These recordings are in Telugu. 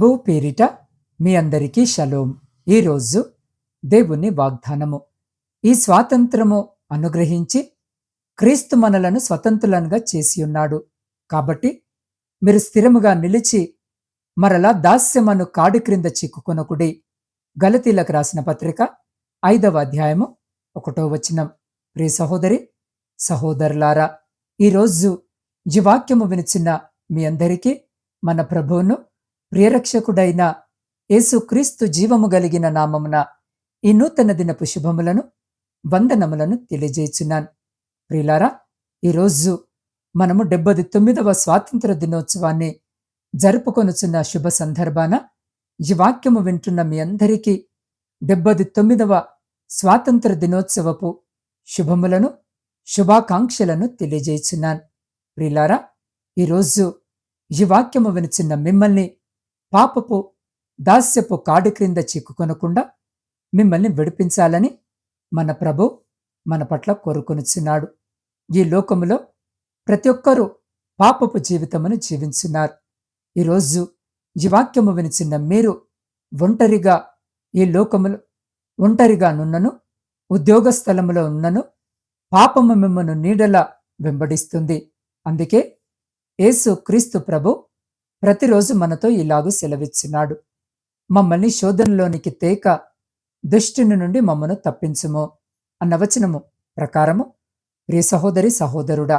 ప్రభు పేరిట మీ అందరికీ షలోం. ఈరోజు దేవుని వాగ్దానము. ఈ స్వాతంత్రము అనుగ్రహించి క్రీస్తు మనలను స్వతంత్రులనుగా చేసి ఉన్నాడు. కాబట్టి మీరు స్థిరముగా నిలిచి మరలా దాస్యమను కాడి క్రింద చిక్కుకొనకుడి. గలతీలకు రాసిన పత్రిక ఐదవ అధ్యాయము ఒకటో వచనం. ప్రియ సహోదరి సహోదరులారా ఈరోజు జీవాక్యము వినిచిన మీ అందరికీ మన ప్రభువును ప్రియరక్షకుడైన యేసుక్రీస్తు జీవము కలిగిన నామమున ఈ నూతన దినపు శుభములను వందనములను తెలియజేయుచున్నాను. ప్రియులారా ఈరోజు మనము డెబ్బది తొమ్మిదవ స్వాతంత్ర దినోత్సవాన్ని జరుపుకొనుచున్న శుభ సందర్భాన ఈ వాక్యము వింటున్న మీ అందరికీ డెబ్బది తొమ్మిదవ స్వాతంత్ర దినోత్సవపు శుభములను శుభాకాంక్షలను తెలియజేయుచున్నాను. ప్రియులారా ఈరోజు ఈ వాక్యము వినిచిన్న మిమ్మల్ని పాపపు దాస్యపు కాడి క్రింద చిక్కుకొనకుండా మిమ్మల్ని విడిపించాలని మన ప్రభు మన పట్ల కోరుకొనిచున్నాడు. ఈ లోకములో ప్రతి ఒక్కరూ పాపపు జీవితమును జీవించున్నారు ఈరోజు ఈ వాక్యము వినిచిన్న మీరు ఒంటరిగా ఈ లోకములో ఒంటరిగా నున్నను ఉద్యోగ స్థలములో ఉన్నను పాపము మిమ్మను నీడలా వెంబడిస్తుంది. అందుకే యేసు క్రీస్తు ప్రభు ప్రతిరోజు మనతో ఇలాగూ సెలవిచ్చున్నాడు మమ్మల్ని శోధనలోనికి తేక దుష్టుని నుండి మమ్మను తప్పించుము అన్న వచనము ప్రకారము. ప్రియ సహోదరి సహోదరుడా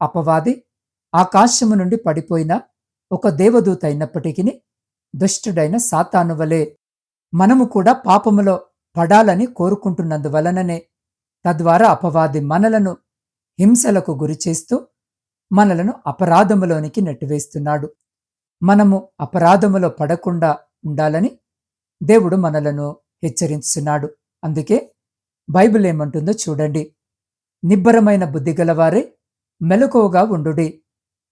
అపవాది ఆకాశము నుండి పడిపోయిన ఒక దేవదూత అయినప్పటికీ దుష్టుడైన సాతాను వలె మనము కూడా పాపములో పడాలని కోరుకుంటున్నందువలననే తద్వారా అపవాది మనలను హింసలకు గురిచేస్తూ మనలను అపరాధములోనికి నెట్టివేస్తున్నాడు. మనము అపరాధములో పడకుండా ఉండాలని దేవుడు మనలను హెచ్చరించున్నాడు అందుకే బైబిల్ ఏమంటుందో చూడండి. నిబ్బరమైన బుద్ధి గలవారే మెలకువగా ఉండుడి.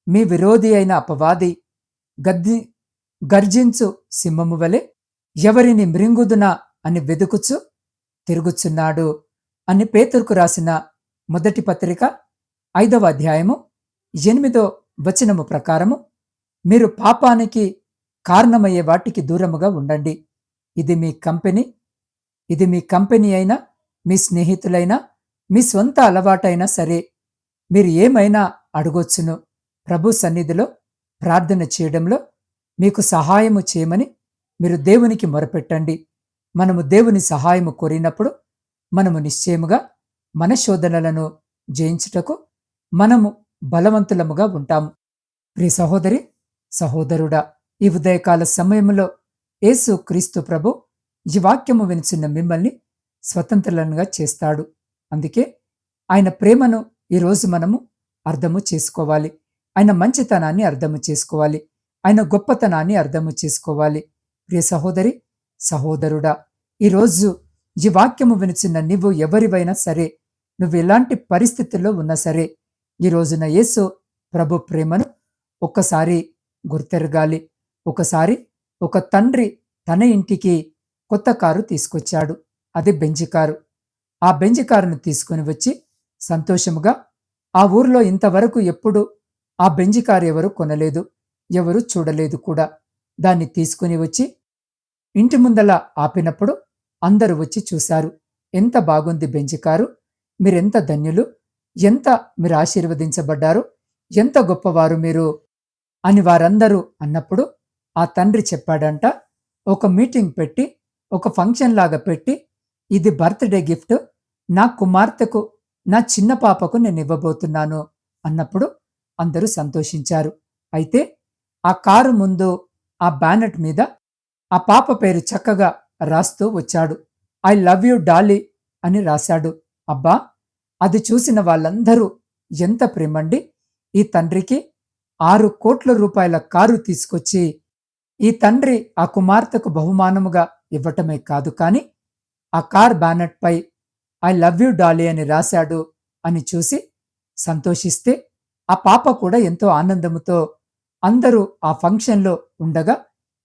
మీ విరోధి అయిన అపవాది గద్ది గర్జించు సింహము వలె ఎవరిని మృంగుదునా అని వెదుకుచు తిరుగుచున్నాడు అని పేతురుకు రాసిన మొదటి పత్రిక ఐదవ అధ్యాయము ఎనిమిదో వచనము ప్రకారము మీరు పాపానికి కారణమయ్యే వాటికి దూరముగా ఉండండి. ఇది మీ కంపెనీ ఇది మీ కంపెనీ అయినా మీ స్నేహితులైనా మీ సొంత అలవాటైనా సరే మీరు ఏమైనా అడగొచ్చును ప్రభు సన్నిధిలో ప్రార్థన చేయడంలో మీకు సహాయము చేయమని మీరు దేవునికి మొరపెట్టండి. మనము దేవుని సహాయము కోరినప్పుడు మనము నిశ్చయముగా మన శోధనలను జయించుటకు మనము బలవంతులముగా ఉంటాము. ప్రియ సహోదరి సహోదరుడా ఈ ఉదయకాల సమయంలో యేసు క్రీస్తు ప్రభు ఈ వాక్యము వినిచిన మిమ్మల్ని స్వతంత్రులనుగా చేస్తాడు. అందుకే ఆయన ప్రేమను ఈరోజు మనము అర్థము చేసుకోవాలి. ఆయన మంచితనాన్ని అర్థము చేసుకోవాలి. ఆయన గొప్పతనాన్ని అర్థము చేసుకోవాలి. ప్రియ సహోదరి సహోదరుడా ఈరోజు ఈ వాక్యము వినిచిన నువ్వు ఎవరివైనా సరే నువ్వు ఎలాంటి పరిస్థితుల్లో ఉన్నా సరే ఈ రోజున యేసు ప్రభు ప్రేమను ఒక్కసారి గుర్తెరగాలి. ఒకసారి ఒక తండ్రి తన ఇంటికి కొత్త కారు తీసుకొచ్చాడు. అది బెంజి కారు. ఆ బెంజి కారును తీసుకుని వచ్చి సంతోషముగా ఆ ఊర్లో ఇంతవరకు ఎప్పుడు ఆ బెంజి కారు ఎవరు కొనలేదు ఎవరు చూడలేదు కూడా. దాన్ని తీసుకుని వచ్చి ఇంటి ముందల ఆపినప్పుడు అందరూ వచ్చి చూశారు. ఎంత బాగుంది బెంజి కారు మీరెంత ధన్యులు ఎంత మీరు ఆశీర్వదించబడ్డారు ఎంత గొప్పవారు మీరు అని వారందరూ అన్నప్పుడు ఆ తండ్రి చెప్పాడంట ఒక మీటింగ్ పెట్టి ఒక ఫంక్షన్ లాగా పెట్టి ఇది బర్త్డే గిఫ్ట్ నా కుమార్తెకు నా చిన్న పాపకు నేను ఇవ్వబోతున్నాను అన్నప్పుడు అందరూ సంతోషించారు. అయితే ఆ కారు ముందు ఆ బ్యానెట్ మీద ఆ పాప పేరు చక్కగా రాస్తూ వచ్చాడు. ఐ లవ్ యు డాలీ అని రాశాడు. అబ్బా అది చూసిన వాళ్ళందరూ ఎంత ప్రేమండి. ఈ తండ్రికి ఆరు కోట్ల రూపాయల కారు తీసుకొచ్చి ఈ తండ్రి ఆ కుమార్తెకు బహుమానముగా ఇవ్వటమే కాదు కానీ ఆ కార్ బ్యానెట్పై ఐ లవ్ యూ డాలీ అని రాశాడు అని చూసి సంతోషిస్తే ఆ పాప కూడా ఎంతో ఆనందముతో అందరూ ఆ ఫంక్షన్లో ఉండగా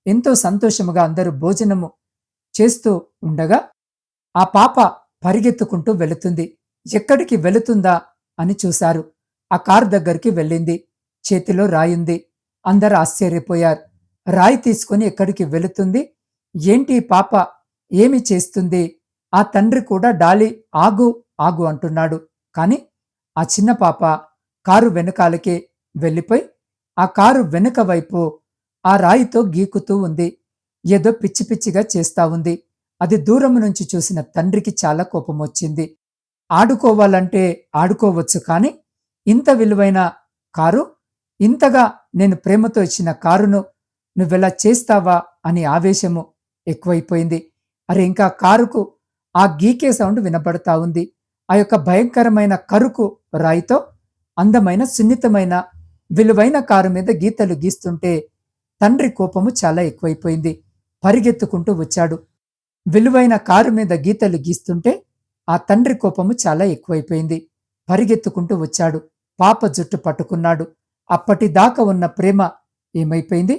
ఎంతో సంతోషముగా అందరూ భోజనము చేస్తూ ఉండగా ఆ పాప పరిగెత్తుకుంటూ వెళుతుంది. ఎక్కడికి వెళుతుందా? అని చూశారు. ఆ కారు దగ్గరికి వెళ్ళింది. చేతిలో రాయింది. అందరు ఆశ్చర్యపోయారు. రాయి తీసుకొని ఎక్కడికి వెళుతుంది? ఏంటి పాప? ఏమి చేస్తుంది? ఆ తండ్రి కూడా డాలి ఆగు ఆగు అంటున్నాడు. కాని ఆ చిన్న పాప కారు వెనకాలకే వెళ్ళిపోయి ఆ కారు వెనుక వైపు ఆ రాయితో గీకుతూ ఉంది. ఏదో పిచ్చి పిచ్చిగా చేస్తా ఉంది. అది దూరం నుంచి చూసిన తండ్రికి చాలా కోపం వచ్చింది. ఆడుకోవాలంటే ఆడుకోవచ్చు కాని ఇంత విలువైన కారు ఇంతగా నేను ప్రేమతో ఇచ్చిన కారును నువ్వెలా చేస్తావా అని ఆవేశము ఎక్కువైపోయింది. అరే ఇంకా కారుకు ఆ గీకే సౌండ్ వినబడతా ఉంది. ఆ యొక్క భయంకరమైన కరుకు రాయితో అందమైన సున్నితమైన విలువైన కారు మీద గీతలు గీస్తుంటే తండ్రి కోపము చాలా ఎక్కువైపోయింది. పరిగెత్తుకుంటూ వచ్చాడు. విలువైన కారు మీద గీతలు గీస్తుంటే ఆ తండ్రి కోపము చాలా ఎక్కువైపోయింది. పరిగెత్తుకుంటూ వచ్చాడు. పాప జుట్టు పట్టుకున్నాడు. అప్పటిదాకా ఉన్న ప్రేమ ఏమైపోయింది?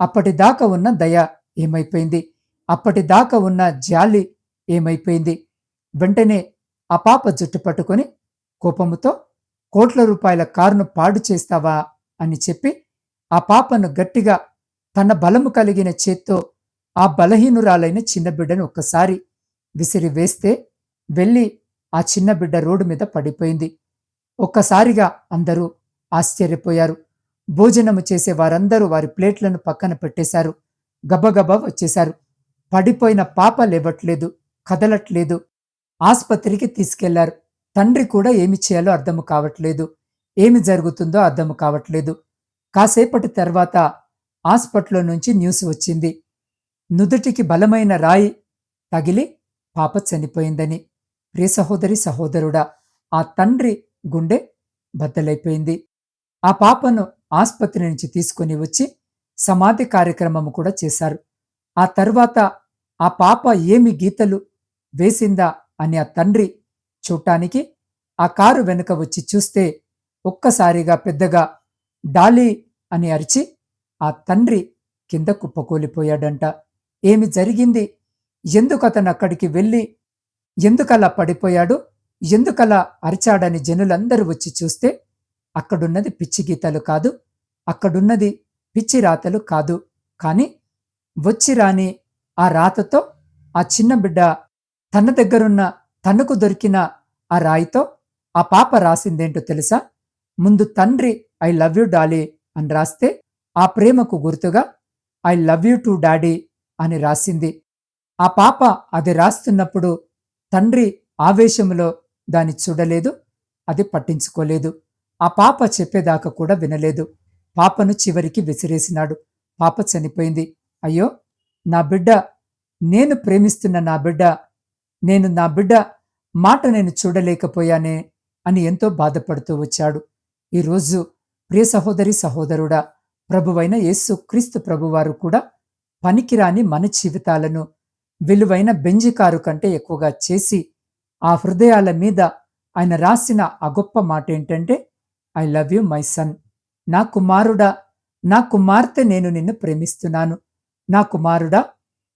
అప్పటిదాకా ఉన్న దయ ఏమైపోయింది? అప్పటిదాకా ఉన్న జాలి ఏమైపోయింది? వెంటనే ఆ పాప జుట్టు పట్టుకొని కోపముతో కోట్ల రూపాయల కారును పాడు చేస్తావా అని చెప్పి ఆ పాపను గట్టిగా తన బలము కలిగిన చేత్తో ఆ బలహీనురాలైన చిన్న బిడ్డను ఒక్కసారి విసిరి వేస్తే వెళ్ళి ఆ చిన్న బిడ్డ రోడ్డు మీద పడిపోయింది. ఒక్కసారిగా అందరూ ఆశ్చర్యపోయారు. భోజనము చేసే వారందరూ వారి ప్లేట్లను పక్కన పెట్టేశారు. గబగబా వచ్చేశారు. పడిపోయిన పాప లేవట్లేదు కదలట్లేదు. ఆస్పత్రికి తీసుకెళ్ళారు. తండ్రి కూడా ఏమి చేయాలో అర్థము కావట్లేదు. ఏమి జరుగుతుందో అర్థము కావట్లేదు. కాసేపటి తర్వాత హాస్పిటల్లో నుంచి న్యూస్ వచ్చింది. నుదుటికి బలమైన రాయి తగిలి పాప చనిపోయిందని. ప్రియ సహోదరి సహోదరుడా ఆ తండ్రి గుండె బద్దలైపోయింది. ఆ పాపను ఆసుపత్రి నుంచి తీసుకొని వచ్చి సమాధి కార్యక్రమం కూడా చేశారు. ఆ తర్వాత ఆ పాప ఏమి గీతలు వేసిందా అని ఆ తండ్రి చూడటానికి ఆ కారు వెనుక వచ్చి చూస్తే ఒక్కసారిగా పెద్దగా డాలీ అని అరిచి ఆ తండ్రి కింద కుప్పకూలిపోయాడంట. ఏమి జరిగింది? ఎందుకు అతను అక్కడికి వెళ్ళి ఎందుకలా పడిపోయాడు? ఎందుకలా అరిచాడని జనులందరూ వచ్చి చూస్తే అక్కడున్నది పిచ్చి గీతలు కాదు అక్కడున్నది పిచ్చి రాతలు కాదు. కాని వచ్చి రాని ఆ రాతతో ఆ చిన్న బిడ్డ తన దగ్గరున్న తనకు దొరికిన ఆ రాయితో ఆ పాప రాసిందేంటో తెలుసా? ముందు తండ్రి ఐ లవ్ యూ డాలీ అని రాస్తే ఆ ప్రేమకు గుర్తుగా I love you too daddy అని రాసింది. ఆ పాప అది రాస్తున్నప్పుడు తండ్రి ఆవేశంలో దాన్ని చూడలేదు అది పట్టించుకోలేదు. ఆ పాప చెప్పేదాకా కూడా వినలేదు. పాపను చివరికి విసిరేసినాడు. పాప చనిపోయింది. అయ్యో నా బిడ్డ నేను ప్రేమిస్తున్న నా బిడ్డ నేను నా బిడ్డ మాట నేను చూడలేకపోయానే అని ఎంతో బాధపడుతూ వచ్చాడు. ఈరోజు ప్రియ సహోదరి సహోదరుడా ప్రభువైన యేసు క్రీస్తు ప్రభువారు కూడా పనికిరాని మన జీవితాలను విలువైన బెంజికారు కంటే ఎక్కువగా చేసి ఆ హృదయాల మీద ఆయన రాసిన ఆ గొప్ప మాట ఏంటంటే I love you my son. నా కుమారుడా నా కుమార్తె నేను నిన్ను ప్రేమిస్తున్నాను. నా కుమారుడా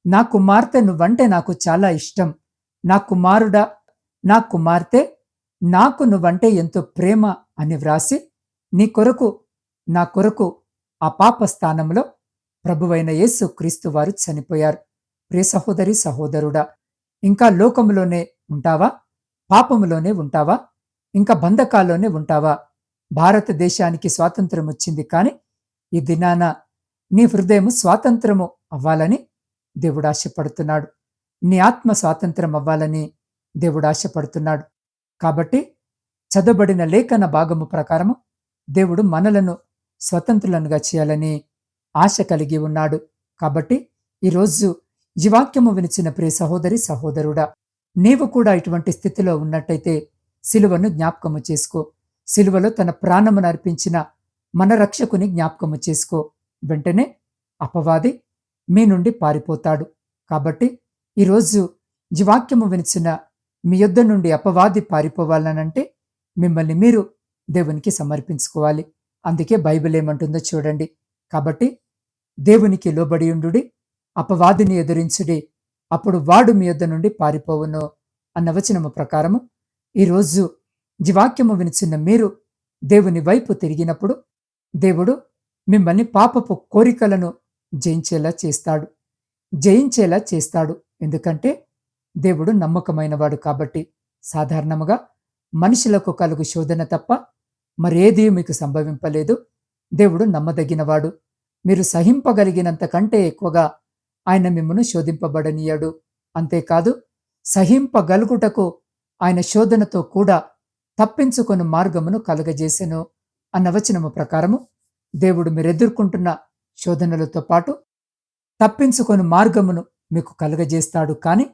నా కుమార్తె నువ్వంటే నాకు చాలా ఇష్టం. నా కుమారుడా నా కుమార్తె నాకు నువ్వంటే ఎంతో ప్రేమ అని వ్రాసి నీ కొరకు నా కొరకు ఆ పాప స్థానంలో ప్రభువైన యేసు క్రీస్తు వారు చనిపోయారు. ప్రియ సహోదరి సహోదరుడా ఇంకా లోకములోనే ఉంటావా? పాపములోనే ఉంటావా? ఇంకా బంధకాల్లోనే ఉంటావా? భారతదేశానికి స్వాతంత్రం వచ్చింది కానీ ఈ దినాన నీ హృదయం స్వాతంత్రము అవ్వాలని దేవుడు ఆశపడుతున్నాడు. నీ ఆత్మ స్వాతంత్రం అవ్వాలని దేవుడు ఆశపడుతున్నాడు. కాబట్టి చదవబడిన లేఖన భాగము ప్రకారము దేవుడు మనలను స్వతంత్రులనుగా చేయాలని ఆశ కలిగి ఉన్నాడు. కాబట్టి ఈరోజు ఈ వాక్యము వినిచిన ప్రియ సహోదరి సహోదరుడా నీవు కూడా ఇటువంటి స్థితిలో ఉన్నట్టయితే సిలువను జ్ఞాపకము చేసుకో. సిలువలో తన ప్రాణమును అర్పించిన మన రక్షకుని జ్ఞాపకము చేసుకో. వెంటనే అపవాది మీ నుండి పారిపోతాడు. కాబట్టి ఈరోజు జీవాక్యము వినిచిన మీ యొద్ద నుండి అపవాది పారిపోవాలనంటే మిమ్మల్ని మీరు దేవునికి సమర్పించుకోవాలి. అందుకే బైబిల్ ఏమంటుందో చూడండి. కాబట్టి దేవునికి లోబడి ఉండుడి అపవాదిని ఎదురించుడి అప్పుడు వాడు మీ యొద్ద నుండి పారిపోవును అన్న వచనము ప్రకారము ఈరోజు జీవాక్యము వినిచిన మీరు దేవుని వైపు తిరిగినప్పుడు దేవుడు మిమ్మల్ని పాపపు కోరికలను జయించేలా చేస్తాడు జయించేలా చేస్తాడు. ఎందుకంటే దేవుడు నమ్మకమైనవాడు కాబట్టి సాధారణముగా మనుషులకు కలుగు శోధన తప్ప మరేదీ మీకు సంభవింపలేదు. దేవుడు నమ్మదగినవాడు. మీరు సహింపగలిగినంత కంటే ఎక్కువగా ఆయన మిమ్మను శోధింపబడనీయడు. అంతేకాదు సహింపగలుగుటకు ఆయన శోధనతో కూడా తప్పించుకొని మార్గమును కలుగజేసెను అన్న వచనము ప్రకారము దేవుడు మీరెదుర్కొంటున్న శోధనలతో పాటు తప్పించుకొని మార్గమును మీకు కలుగజేస్తాడు. కానీ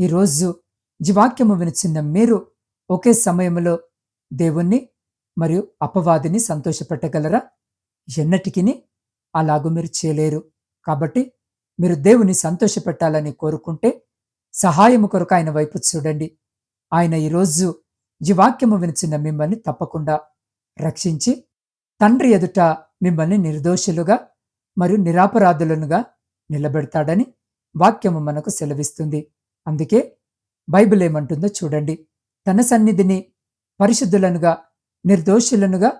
ఈరోజు జీవాక్యము వినిచిన్న మీరు ఒకే సమయంలో దేవుణ్ణి మరియు అపవాదిని సంతోషపెట్టగలరా? ఎన్నటికిని అలాగూ మీరు చేయలేరు. కాబట్టి మీరు దేవుని సంతోషపెట్టాలని కోరుకుంటే సహాయము కొరకు ఆయన వైపు చూడండి. ఆయన ఈరోజు ఈ వాక్యము వినిచిన మిమ్మల్ని తప్పకుండా రక్షించి తండ్రి ఎదుట మిమ్మల్ని నిర్దోషులుగా మరియు నిరాపరాధులనుగా నిలబెడతాడని వాక్యము మనకు సెలవిస్తుంది. అందుకే బైబిల్ ఏమంటుందో చూడండి. తన సన్నిధిని పరిశుద్ధులనుగా నిర్దోషులనుగా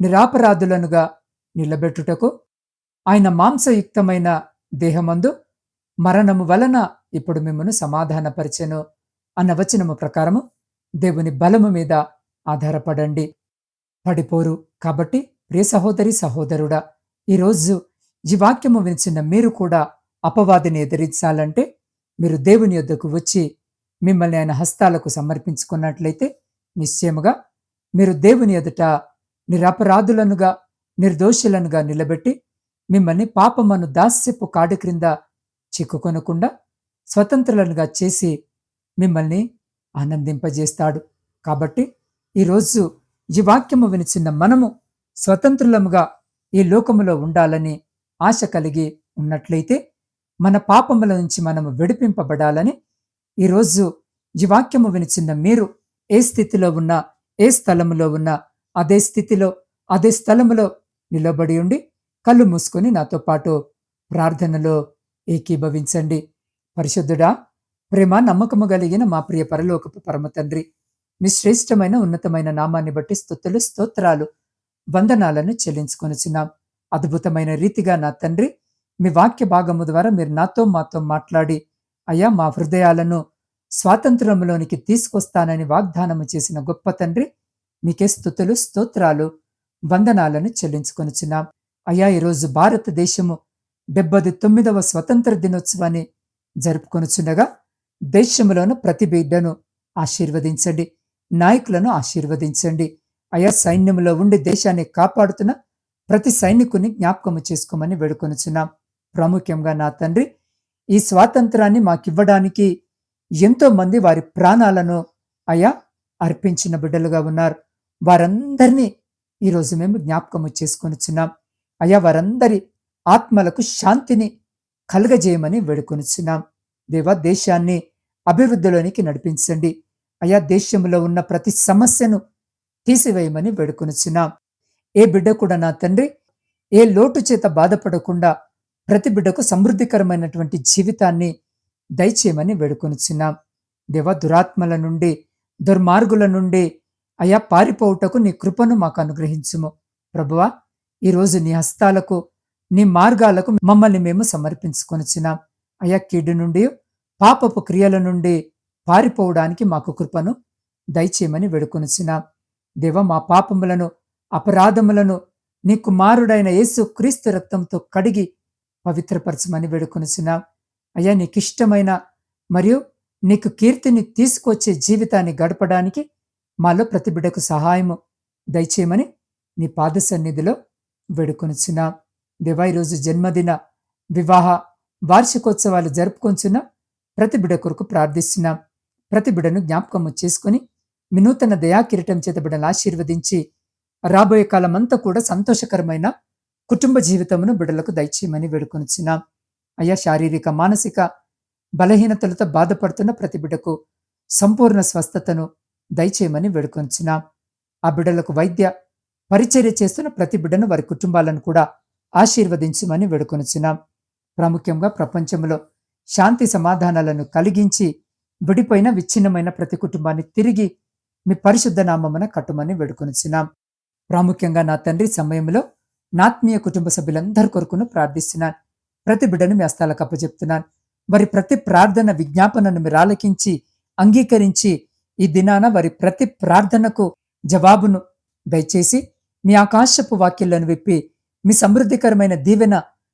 నిరాపరాధులనుగా నిలబెట్టుటకు ఆయన మాంసయుక్తమైన దేహమందు మరణము వలన ఇప్పుడు మిమ్మను సమాధానపరిచెను అన్న వచనము ప్రకారము దేవుని బలము మీద ఆధారపడండి. పడిపోరు కాబట్టి ప్రియ సహోదరి సహోదరుడా ఈరోజు ఈ వాక్యము వినిచిన మీరు కూడా అపవాదిని ఎదిరించాలంటే మీరు దేవుని యొద్దకు వచ్చి మిమ్మల్ని ఆయన హస్తాలకు సమర్పించుకున్నట్లయితే నిశ్చయముగా మీరు దేవుని ఎదుట నిరపరాధులనుగా నిర్దోషులనుగా నిలబెట్టి మిమ్మల్ని పాపమను దాస్యపు కాడి క్రింద చిక్కుకొనకుండా స్వతంత్రులనుగా చేసి మిమ్మల్ని ఆనందింపజేస్తాడు. కాబట్టి ఈరోజు ఈ వాక్యము వినిచిన మనము స్వతంత్రులముగా ఈ లోకములో ఉండాలని ఆశ కలిగి ఉన్నట్లయితే మన పాపముల నుంచి మనము విడిపింపబడాలని ఈరోజు ఈ వాక్యము వినిచిన మీరు ఏ స్థితిలో ఉన్నా ఏ స్థలములో ఉన్నా అదే స్థితిలో అదే స్థలములో నిలబడి ఉండి కళ్ళు మూసుకొని నాతో పాటు ప్రార్థనలో ఏకీభవించండి. పరిశుద్ధుడా ప్రేమ నమ్మకము కలిగిన మా ప్రియ పరలోకపు పరమ తండ్రి. మీ శ్రేష్టమైన ఉన్నతమైన నామాన్ని బట్టి స్థుతులు స్తోత్రాలు వందనాలను చెల్లించుకొనిచున్నాం. అద్భుతమైన రీతిగా నా తండ్రి మీ వాక్య భాగము ద్వారా మీరు నాతో మాతో మాట్లాడి అయ్యా మా హృదయాలను స్వాతంత్రంలోనికి తీసుకొస్తానని వాగ్దానము చేసిన గొప్ప తండ్రి మీకే స్థుతులు స్తోత్రాలు వందనాలను చెల్లించుకొనిచున్నాం. అయ్యా ఈరోజు భారతదేశము డెబ్బది తొమ్మిదవ స్వతంత్ర దినోత్సవాన్ని జరుపుకొనుచుండగా దేశంలోని ప్రతి బిడ్డను ఆశీర్వదించండి. నాయకులను ఆశీర్వదించండి. అయా సైన్యంలో ఉండి దేశాన్ని కాపాడుతున్న ప్రతి సైనికుని జ్ఞాపకము చేసుకోమని వేడుకొనుచున్నాం. ప్రాముఖ్యంగా నా తండ్రి ఈ స్వాతంత్రాన్ని మాకివ్వడానికి ఎంతో మంది వారి ప్రాణాలను అయా అర్పించిన బిడ్డలుగా ఉన్నారు. వారందరినీ ఈరోజు మేము జ్ఞాపకము చేసుకొనిచున్నాం. అయా వారందరి ఆత్మలకు శాంతిని కలగజేయమని వేడుకొనిచున్నాం. దేవా దేశాన్ని అభివృద్ధిలోనికి నడిపించండి. అయా దేశంలో ఉన్న ప్రతి సమస్యను తీసివేయమని వేడుకొనిచున్నాం. ఏ బిడ్డ కూడా నా తండ్రి ఏ లోటు చేత బాధపడకుండా ప్రతి బిడ్డకు సమృద్ధికరమైనటువంటి జీవితాన్ని దయచేయమని వేడుకొనిచున్నాం. దేవ దురాత్మల నుండి దుర్మార్గుల నుండి అయా పారిపోవుటకు నీ కృపను మాకు అనుగ్రహించుము. ప్రభువా ఈరోజు నీ హస్తాలకు నీ మార్గాలకు మమ్మల్ని మేము సమర్పించుకొనిచున్నాం. అయా కీడు నుండి పాపపు క్రియల నుండి పారిపోవడానికి మాకు కృపను దయచేయమని వేడుకొనిచున్నాం. దేవ మా పాపములను అపరాధములను నీ కుమారుడైన యేసు క్రీస్తు రక్తంతో కడిగి పవిత్రపరచమని వేడుకొనిచున్నాం. అయ్యా నీకిష్టమైన మరియు నీకు కీర్తిని తీసుకొచ్చే జీవితాన్ని గడపడానికి మాలో ప్రతి బిడ్డకు సహాయము దయచేయమని నీ పాద సన్నిధిలో వేడుకొనిచ్చిన దేవా ఈరోజు జన్మదిన వివాహ వార్షికోత్సవాలు జరుపుకొంచున్న ప్రతి బిడ కొరకు ప్రార్థిస్తున్నాం. ప్రతి బిడను జ్ఞాపకము చేసుకుని వినూతన నూతన దయాకిరీటం చేత బిడను ఆశీర్వదించి రాబోయే కాలమంతా కూడా సంతోషకరమైన కుటుంబ జీవితమును బిడలకు దయచేయమని వేడుకొనిచున్నాం. అయ్యా శారీరక మానసిక బలహీనతలతో బాధపడుతున్న ప్రతి బిడకు సంపూర్ణ స్వస్థతను దయచేయమని వేడుకొంచున్నాం ఆ బిడలకు వైద్య పరిచర్య చేస్తున్న ప్రతి బిడ్డను వారి కుటుంబాలను కూడా ఆశీర్వదించమని వేడుకొనిచ్చినాం ప్రాముఖ్యంగా ప్రపంచంలో శాంతి సమాధానాలను కలిగించి విడిపోయిన విచ్ఛిన్నమైన ప్రతి కుటుంబాన్ని తిరిగి మీ పరిశుద్ధ నామమున కట్టుమని వేడుకొనుచున్నాం. ప్రాముఖ్యంగా నా తండ్రి సమయంలో నాత్మీయ కుటుంబ సభ్యులందరి కొరకును ప్రార్థిస్తున్నాను. ప్రతి బిడ్డను మీ హస్తాలకు అప్పచెప్తున్నాను. వారి ప్రతి ప్రార్థన విజ్ఞాపనను మీరు ఆలకించి అంగీకరించి ఈ దినాన వారి ప్రతి ప్రార్థనకు జవాబును దయచేసి మీ ఆకాశపు వాక్యాలను విప్పి మీ సమృద్ధికరమైన దీవెన